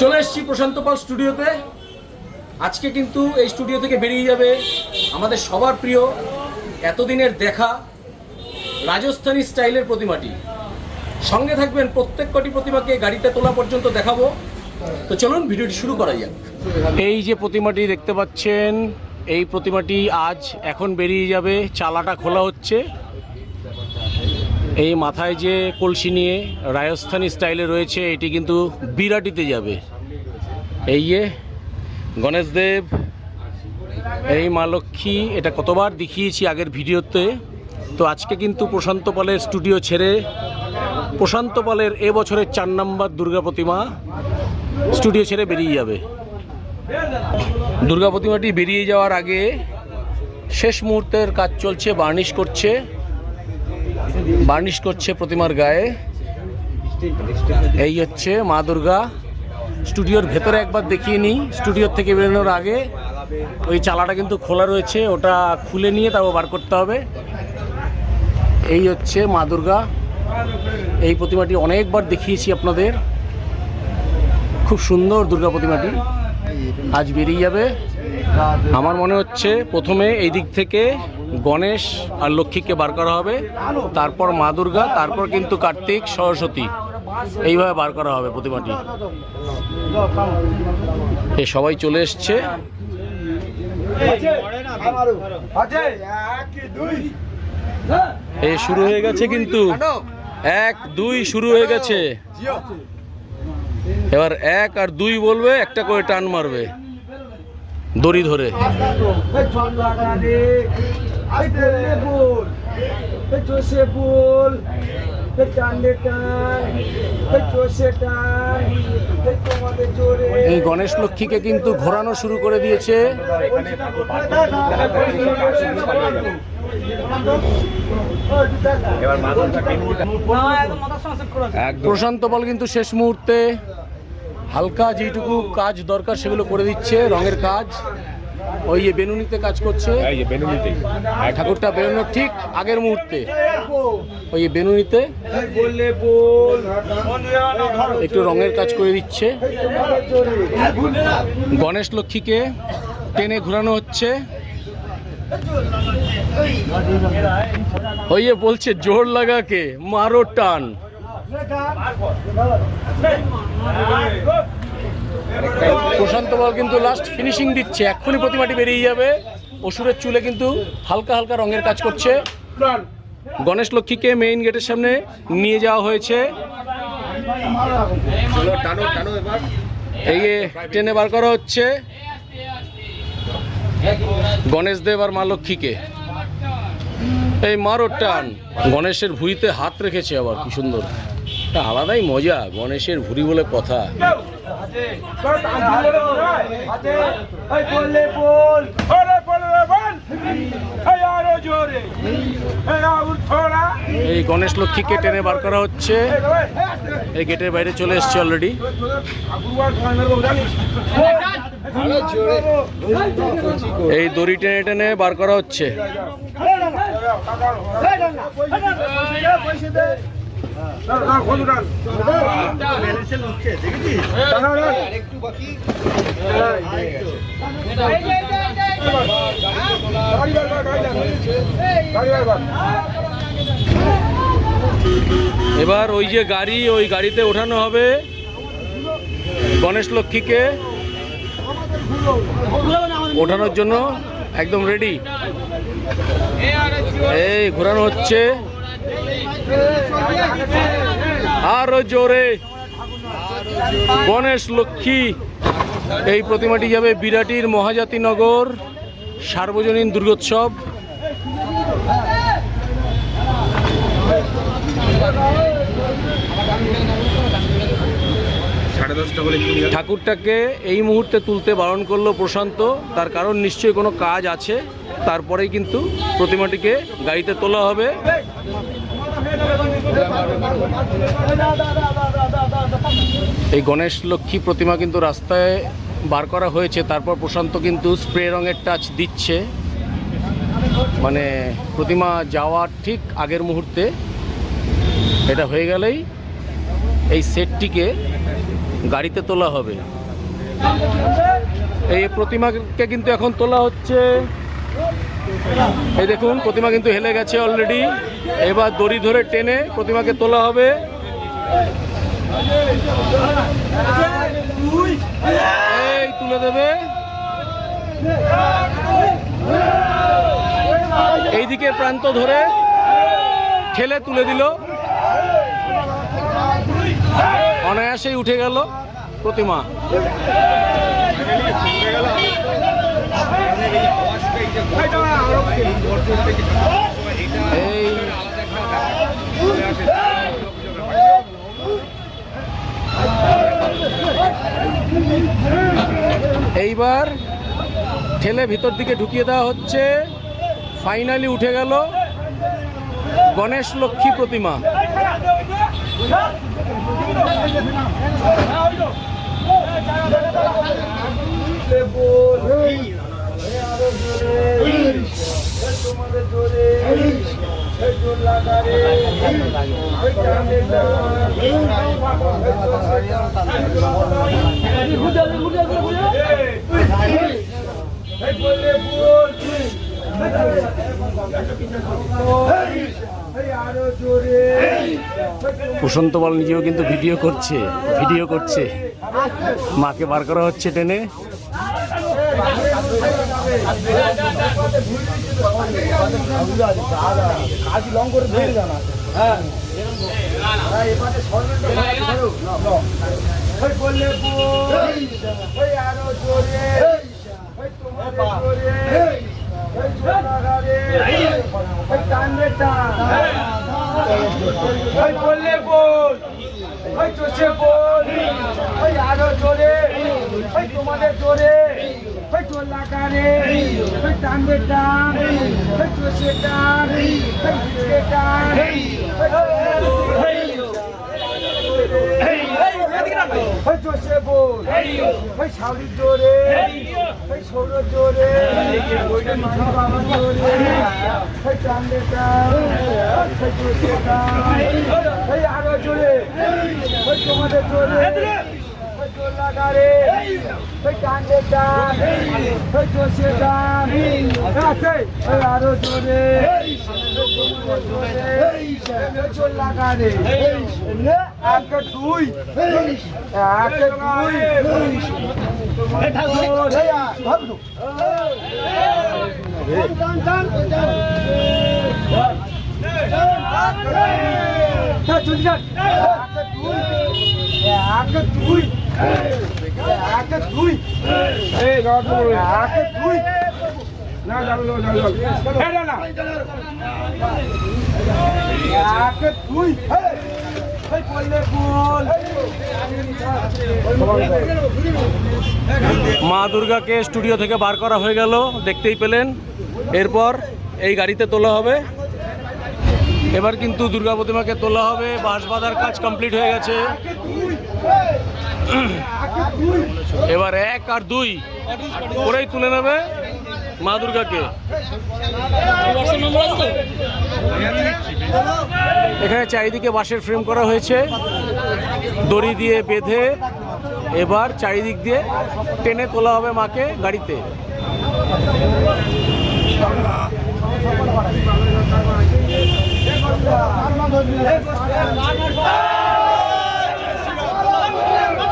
চলে এসেছি প্রশান্ত পাল স্টুডিওতে। আজকে কিন্তু এই স্টুডিও থেকে বেরিয়ে যাবে আমাদের সবার প্রিয় এতদিনের দেখা রাজস্থানী স্টাইলের প্রতিমাটি। সঙ্গে থাকবেন প্রত্যেক কটি প্রতিমাকে গাড়িতে তোলা পর্যন্ত দেখাবো। তো চলুন, ভিডিওটি শুরু করা যাক। এই যে প্রতিমাটি দেখতে পাচ্ছেন, এই প্রতিমাটি আজ এখন বেরিয়ে যাবে, চালাটা খোলা হচ্ছে। এই মাথায় যে কলসি নিয়ে রাজস্থানি স্টাইলে রয়েছে, এটি কিন্তু বিরাটিতে যাবে। এই যে গণেশ দেব, এই মা লক্ষ্মী, এটা কতবার দেখিয়েছি আগের ভিডিওতে। তো আজকে কিন্তু প্রশান্ত পালের স্টুডিও ছেড়ে প্রশান্ত পালের এবছরের চার নম্বর দুর্গা প্রতিমা স্টুডিও ছেড়ে বেরিয়ে যাবে। দুর্গা প্রতিমাটি বেরিয়ে যাওয়ার আগে শেষ মুহূর্তের কাজ চলছে, বার্নিশ করছে। বার্নিশ করছে প্রতিমার গায়ে। এই হচ্ছে মা দুর্গা। স্টুডিওর ভেতরে একবার দেখিয়ে নিই। স্টুডিওর থেকে বেরোনোর আগে ওই চালাটা কিন্তু খোলা রয়েছে, ওটা খুলে নিয়ে তারপর বার করতে হবে। এই হচ্ছে মা দুর্গা। এই প্রতিমাটি অনেকবার দেখিয়েছি আপনাদের। খুব সুন্দর দুর্গা প্রতিমাটি। আজ বেরিয়ে যাবে। আমার মনে হচ্ছে প্রথমে এই দিক থেকে গণেশ আর লক্ষ্মীকে বার করা হবে, তারপর মা দুর্গা, তারপর কিন্তু কার্তিক, সরস্বতী। এইভাবে বার করা হবে প্রতিমাটি। এ সবাই চলে এসছে। এ শুরু হয়ে গেছে কিন্তু। এক, দুই শুরু হয়ে গেছে। এবার এক আর দুই বলবে, একটা করে টান মারবে। দড়ি ধরে। জোসে বল টান্ডে টান জোসে টান তোমাদের জোরে। এই গণেশ লক্ষ্মীকে কিন্তু ঘোরানো শুরু করে দিয়েছে। প্রশান্ত বল কিন্তু শেষ মুহূর্তে। হালকা যেটুকু কাজ দরকার সেগুলো করে দিচ্ছে রঙের কাজ। ওই যে বেনুনিতে কাজ করছে। ঠাকুরটা বেরোনোর ঠিক আগের মুহূর্তে। ওই যে বেনুনিতে। একটু রঙের কাজ করে দিচ্ছে। গণেশ লক্ষ্মীকে টেনে ঘোরানো হচ্ছে। ওই বলছে জোর লাগাকে মারো টান। প্রশান্ত বল কিন্তু লাস্ট ফিনিশিং দিচ্ছে। এক্ষুনি প্রতিমাটি বেরিয়ে যাবে। অসুরের চুলে কিন্তু হালকা হালকা রঙের কাজ করছে। গণেশ লক্ষ্মীকে মেইন গেটের সামনে নিয়ে যাওয়া হয়েছে। এই ট্রেনে বার করা হচ্ছে। গণেশ দেব আর মা লক্ষ্মীকে। এই মারো টান। গণেশের ভুঁড়িতে হাত রেখেছে আবার কি সুন্দর। একটা আলাদাই মজা, গণেশের ভুঁড়ি বলে কথা। এই গণেশ লক্ষ্মীকে টেনে বার করা হচ্ছে। এই গেটের বাইরে চলে এসছে অলরেডি এই দড়ি টেনে টেনে বার করা হচ্ছে। এবার ওই যে গাড়ি, ওই গাড়িতে ওঠানো হবে গণেশ লক্ষ্মীকে। ওঠানোর জন্য একদম রেডি এই, ঘোরানো হচ্ছে। আরও জোরে। গণেশ লক্ষ্মী, এই প্রতিমাটি যাবে বিরাটির মহাজাতিনগর সার্বজনীন দুর্গোৎসব। ঠাকুরটাকে এই মুহূর্তে তুলতে বারণ করল প্রশান্ত। তার কারণ নিশ্চয়ই কোনো কাজ আছে। তারপরেই কিন্তু প্রতিমাটিকে গাড়িতে তোলা হবে। এই গণেশ লক্ষ্মী প্রতিমা কিন্তু রাস্তায় বার করা হয়েছে, তারপর প্রশান্ত কিন্তু স্প্রে রঙের টাচ দিচ্ছে। মানে প্রতিমা যাওয়ার ঠিক আগের মুহূর্তে। এটা হয়ে গেলেই এই সেটটিকে গাড়িতে তোলা হবে। এই প্রতিমাকে কিন্তু এখন তোলা হচ্ছে এই দেখুন, প্রতিমা কিন্তু হেলে গেছে অলরেডি এবার দড়ি ধরে টেনে প্রতিমাকে তোলা হবে। এই তুলে দেবে। এই দিকের প্রান্ত ধরে ঠেলে তুলে দিল। অনায়াসেই উঠে গেল প্রতিমা। এইবার ঠেলে ভিতর দিকে ঢুকিয়ে দেওয়া হচ্ছে। ফাইনালি উঠে গেল গণেশ লক্ষ্মী প্রতিমা। তোমাদের বল প্রশান্ত বল নিজেও কিন্তু ভিডিও করছে ভিডিও করছে। মাকে বার করা হচ্ছে টেনে। কাজী লং করে ধরে জানা হ্যাঁ এবারে বললে বল আরও বললে বল ওই চষে বল ওই আরও জোরে ওই তোমাদের জোরে ওই জোর লাগারে ওই টানবে টান চষে টান হিচকে টান চষে বল ওই শাউরির জোরে ওই সৌর জোরে বাবার জোরে ওই টানবে টান চষে টান ওই আরও জোরে ওই তোমাদের জোরে লাগারে ওই টানবে টান ওই চষে টান আছে। ওই আরও জোরে। ওই তোমাদের জোরে ওই জোর লাগারে এক দুই। এক দুই। ভাবলো চল যান এক দুই। এক দুই। মা দুর্গাকে স্টুডিও থেকে বার করা হয়ে গেল, দেখতেই পেলেন। এরপর এই গাড়িতে তোলা হবে। এবার কিন্তু দুর্গা প্রতিমাকে তোলা হবে। বাঁশ বাঁধার কাজ কমপ্লিট হয়ে গেছে। এবার এক আর দুই। করেই তুলে নেবে মা দুর্গাকে। এখানে চারিদিকে বাঁশের ফ্রেম করা হয়েছে। দড়ি দিয়ে বেঁধে এবার চারিদিক দিয়ে টেনে তোলা হবে মাকে গাড়িতে।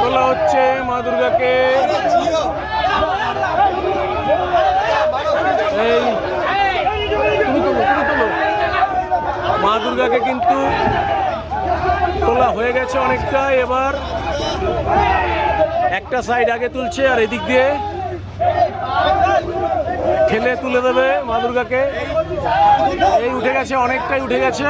তোলা হচ্ছে মা দুর্গাকে। এই, মা দুর্গাকে কিন্তু তোলা হয়ে গেছে অনেকটা। এবার একটা সাইড আগে তুলছে আর এদিক দিয়ে ঠেলে তুলে দেবে মা দুর্গাকে। এই উঠে গেছে, অনেকটাই উঠে গেছে।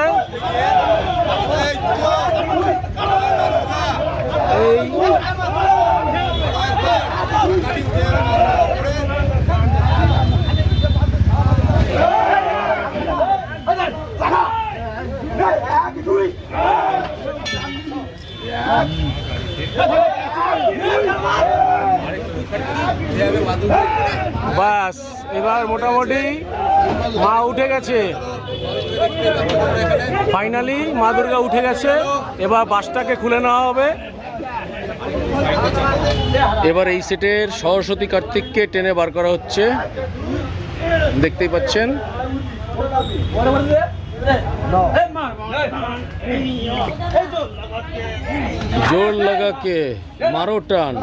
বাস, এবার মোটামুটি মা উঠে গেছে। ফাইনালি মা দুর্গা উঠে গেছে। এবার বাসটাকে খুলে নেওয়া হবে। এবার এই সেটের সরস্বতী কার্তিককে টেনে বার করা হচ্ছে। দেখতেই পাচ্ছেন। জোর লাগাকে মারো টান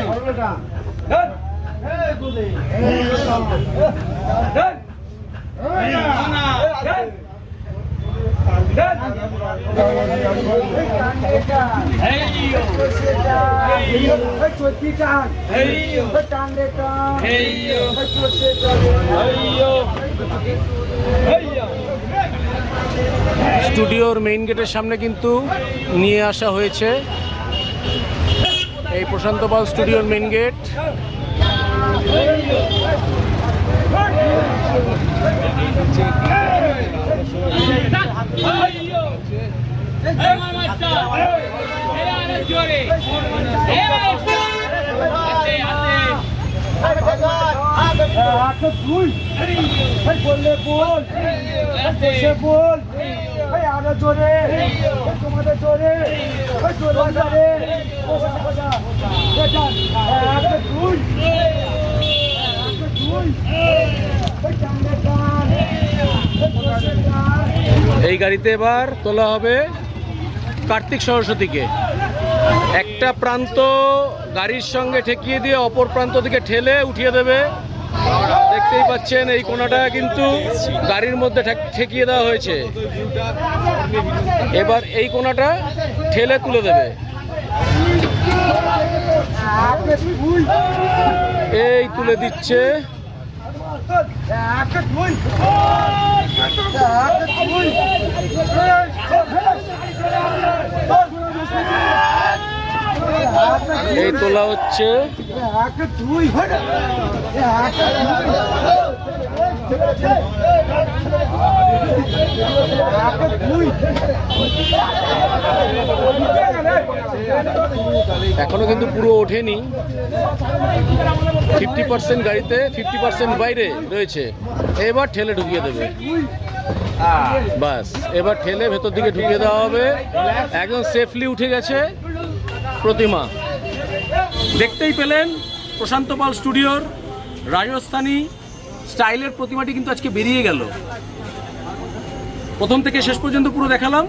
টান রে টান চলছে স্টুডিওর মেইন গেটের সামনে কিন্তু নিয়ে আসা হয়েছে এই প্রশান্ত পাল স্টুডিওর মেইন গেট। বললে বল বসে বল ভাই আরও জোরে ভাই তোমাদের জোরে ভাই জোর লাগারে বসা বসা এটা একটা দুই একটা দুই ভাই টানলে টান ভাই বসে টান এই গাড়িতে এবার তোলা হবে কার্তিক সরস্বতীকে। একটা প্রান্ত গাড়ির সঙ্গে ঠেকিয়ে দিয়ে অপর প্রান্ত থেকে ঠেলে উঠিয়ে দেবে। দেখতেই পাচ্ছেন এই কোনাটা কিন্তু গাড়ির মধ্যে ঠেক- ঠেকিয়ে দেওয়া হয়েছে। এবার এই কোনাটা ঠেলে তুলে দেবে। এই তুলে দিচ্ছে একটা দুই একটা দুই এই তোলা হচ্ছে একটা দুই একটা দুই এখনও কিন্তু পুরো ওঠেনি। ফিফটি পার্সেন্ট গাড়িতে, ফিফটি পার্সেন্ট বাইরে রয়েছে। এবার ঠেলে ঢুকিয়ে দেবে। বাস, এবার ঠেলে ভেতর দিকে ঢুকিয়ে দেওয়া হবে। একদম সেফলি উঠে গেছে প্রতিমা। দেখতেই পেলেন প্রশান্ত পাল স্টুডিওর রাজস্থানী স্টাইলের প্রতিমাটি কিন্তু আজকে বেরিয়ে গেল। প্রথম থেকে শেষ পর্যন্ত পুরো দেখালাম।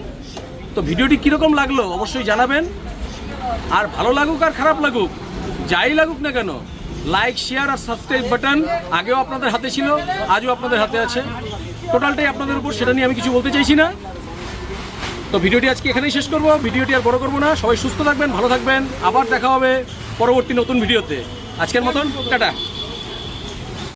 তো ভিডিওটি কীরকম লাগল অবশ্যই জানাবেন। আর ভালো লাগুক আর খারাপ লাগুক, যাই লাগুক না কেন লাইক শেয়ার আর সাবস্ক্রাইব বাটন আগেও আপনাদের হাতে ছিল, আজও আপনাদের হাতে আছে। টোটালটাই আপনাদের উপর, সেটা নিয়ে আমি কিছু বলতে চাইছি না। তো ভিডিওটি আজকে এখানেই শেষ করব, ভিডিওটি আর বড় করব না, সবাই সুস্থ থাকবেন, ভালো থাকবেন, আবার দেখা হবে পরবর্তী নতুন ভিডিওতে। আজকের মতন, টাটা।